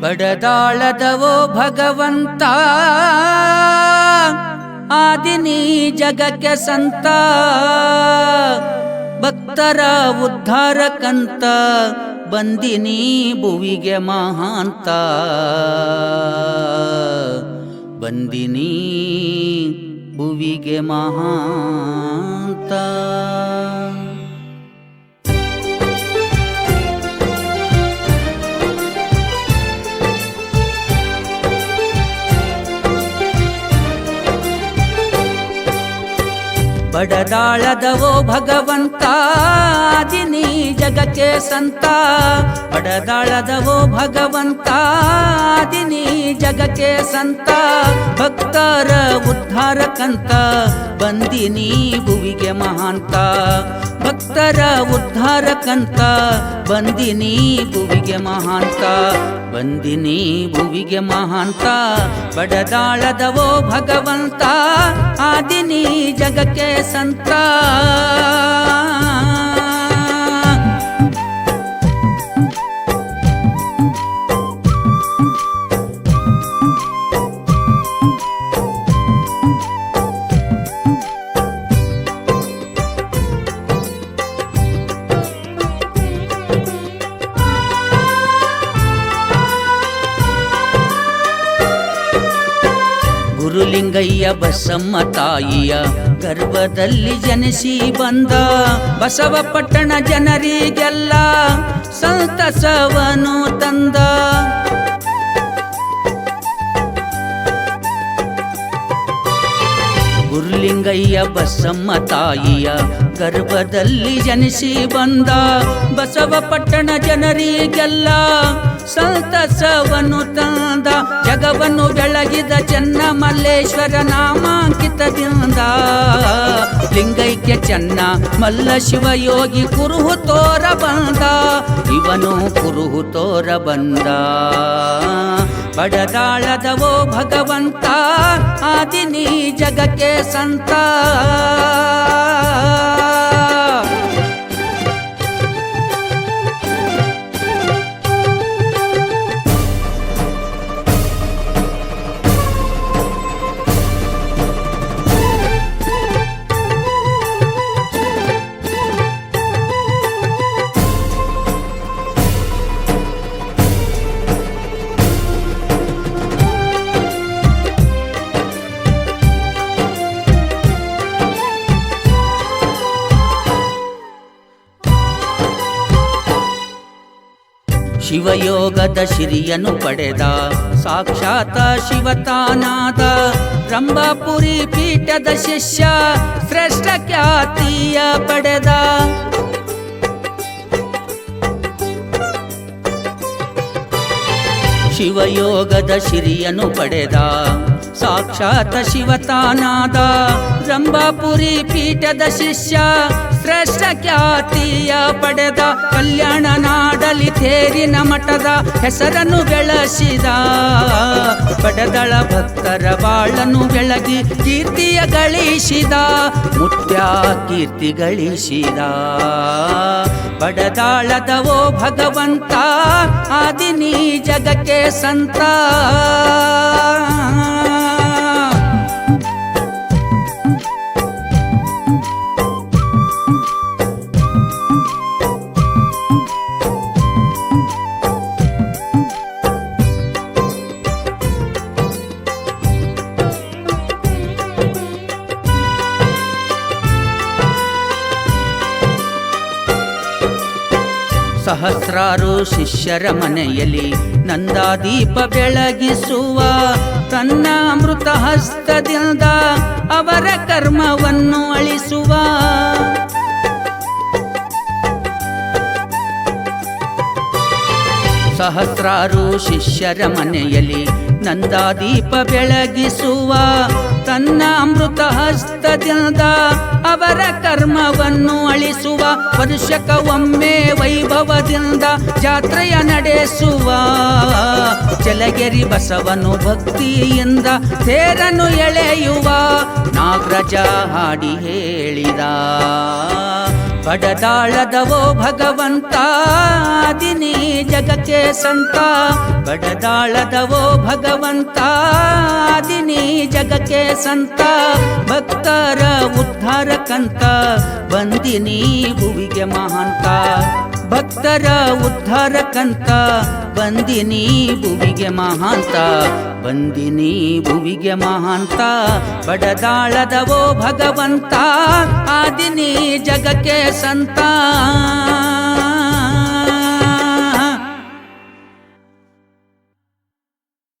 ಬಡದಾಳದವೋ ಭಗವಂತ ಆದಿನಿ ಜಗಕ್ಕೆ ಸಂತ ಭಕ್ತರ ಉದ್ಧಾರಕಂತ ಬಂದಿನಿ ಭುವಿಗೆ ಮಹಾಂತ. ಬಂದಿನಿ ಭುವಿಗೆ ಮಹಾಂತ. ಬಡದಾಳದವೋ ಭಗವಂತ, ದಿನಿ ಜಗಕ್ಕೆ ಸಂತ. ಬಡದಾಳದವೋ ಭಗವಂತ, ದಿನಿ ಜಗಕ್ಕೆ ಸಂತ. ಭಕ್ತರ ಉದ್ಧಾರಕಂತ ಬಂದಿನಿ ಭುವಿಗೆ ಮಹಾಂತ. ಭಕ್ತರ ಉದ್ಧಾರಕಂತ ಬಂದಿನಿ ಭುವಿಗೆ ಮಹಾಂತ ಬಂದಿನಿ ಭುವಿಗೆ ಮಹಾಂತ ಬಡದಾಳದವೋ ಭಗವಂತ ಆದಿನಿ ಜಗಕ್ಕೆ ಸಂತ. ಗುರುಲಿಂಗಯ್ಯ ಬಸಮ್ಮ ತಾಯಿಯ ಗರ್ಭದಲ್ಲಿ ಜನಿಸಿ ಬಂದ ಬಸವ ಪಟ್ಟಣ ಜನರಿಗೆಲ್ಲ ಸಂತಸವನು ತಂದ. ಗುರುಲಿಂಗಯ್ಯ ಬಸಮ್ಮ ತಾಯಿಯ ಗರ್ಭದಲ್ಲಿ ಜನಿಸಿ ಬಂದ ಬಸವ ಪಟ್ಟಣ ಜನರಿಗೆಲ್ಲ ಸಂತಸವನ್ನು ತಂದ, ಜಗವನ್ನು ಬೆಳಗಿದ ಚೆನ್ನ ಮಲ್ಲೇಶ್ವರ ನಾಮಾಂಕಿತದಿಂದ. ಲಿಂಗೈಕ್ಯ ಚೆನ್ನ ಮಲ್ಲ ಶಿವಯೋಗಿ ಕುರುಹು ತೋರ ಬಂದ, ಇವನು ಕುರುಹು ತೋರ ಬಂದ. ಬಡದಾಳದವೋ ಭಗವಂತ ಆದಿನಿ ಜಗಕ್ಕೆ ಸಂತ. ಶಿವಯೋಗದ ಶಿರಿಯನು ಪಡೆದ. ಸಾಕ್ಷಾತ ಶಿವತಾನಾದ ರಂಭಾಪುರಿ ಪೀಠದ ಶಿಷ್ಯ ಶ್ರೇಷ್ಠ ಖ್ಯಾತಿಯ ಪಡೆದ. ಶಿವಯೋಗದ ಶಿರಿಯನು ಪಡೆದ. ಸಾಕ್ಷಾತ ಶಿವತಾನಾದ ರಂಭಾಪುರಿ ಪೀಠದ ಶಿಷ್ಯ ಶ್ರೇಷ್ಠ ಖ್ಯಾತಿಯ ಪಡೆದ. ಕಲ್ಯಾಣ ನಾಡಲಿ ತೇರಿನ ಮಠದ ಹೆಸರನ್ನು ಬೆಳಸಿದ. ಪಡೆದಳ ಭಕ್ತರ ಬಾಳನ್ನು ಬೆಳಗಿ ಕೀರ್ತಿಯ ಗಳಿಸಿದ. ಮುತ್ಯ ಕೀರ್ತಿ ಗಳಿಸಿದ. ಬಡದಾಳದವೋ ಭಗವಂತ, ಆದಿನಿ ಜಗಕ್ಕೆ ಸಂತ. ಸಹಸ್ರಾರು ಶಿಷ್ಯರ ಮನೆಯಲ್ಲಿ ನಂದಾದೀಪ ಬೆಳಗಿಸುವ ತನ್ನ ಅಮೃತ ಹಸ್ತದಿಂದ ಅವರ ಕರ್ಮವನ್ನು ಅಳಿಸುವ. ಸಹಸ್ರಾರು ಶಿಷ್ಯರ ಮನೆಯಲ್ಲಿ ನಂದಾದೀಪ ಬೆಳಗಿಸುವ ತನ್ನ ಅಮೃತ ಹಸ್ತದಿಂದ ಅವರ ಕರ್ಮವನ್ನು ಅಳಿಸುವ ವರ್ಷಕ ಒಮ್ಮೆ ವೈಭವದಿಂದ ಜಾತ್ರೆಯ ನಡೆಸುವ ಚಲಗೆರಿ ಬಸವನು ಭಕ್ತಿಯಿಂದ ತೇರನ್ನು ಎಳೆಯುವ ನಾಗರಾಜ ಹಾಡಿ ಹೇಳಿದ. ಬಡದಾಳದವೋ ಭಗವಂತ, ದಿನಿ ಜಗಕ್ಕೆ ಸಂತ. ಬಡದಾಳದವೋ ಭಗವಂತ, ದಿನಿ ಜಗಕ್ಕೆ ಸಂತ. ಭಕ್ತರ ಉದ್ಧಾರಕಂತ, ಬಂದಿನಿ ಭುವಿಗೆ ಮಹಾಂತ. ಭಕ್ತರ ಉದ್ಧಾರಕಂತ ಬಂದಿನಿ ಭುವಿಗೆ ಮಹಾಂತ ಬಂದಿನಿ ಭುವಿಗೆ ಮಹಾಂತ ಬಡದಾಳದವೋ ಭಗವಂತ ಆದಿನಿ ಜಗಕ್ಕೆ ಸಂತ.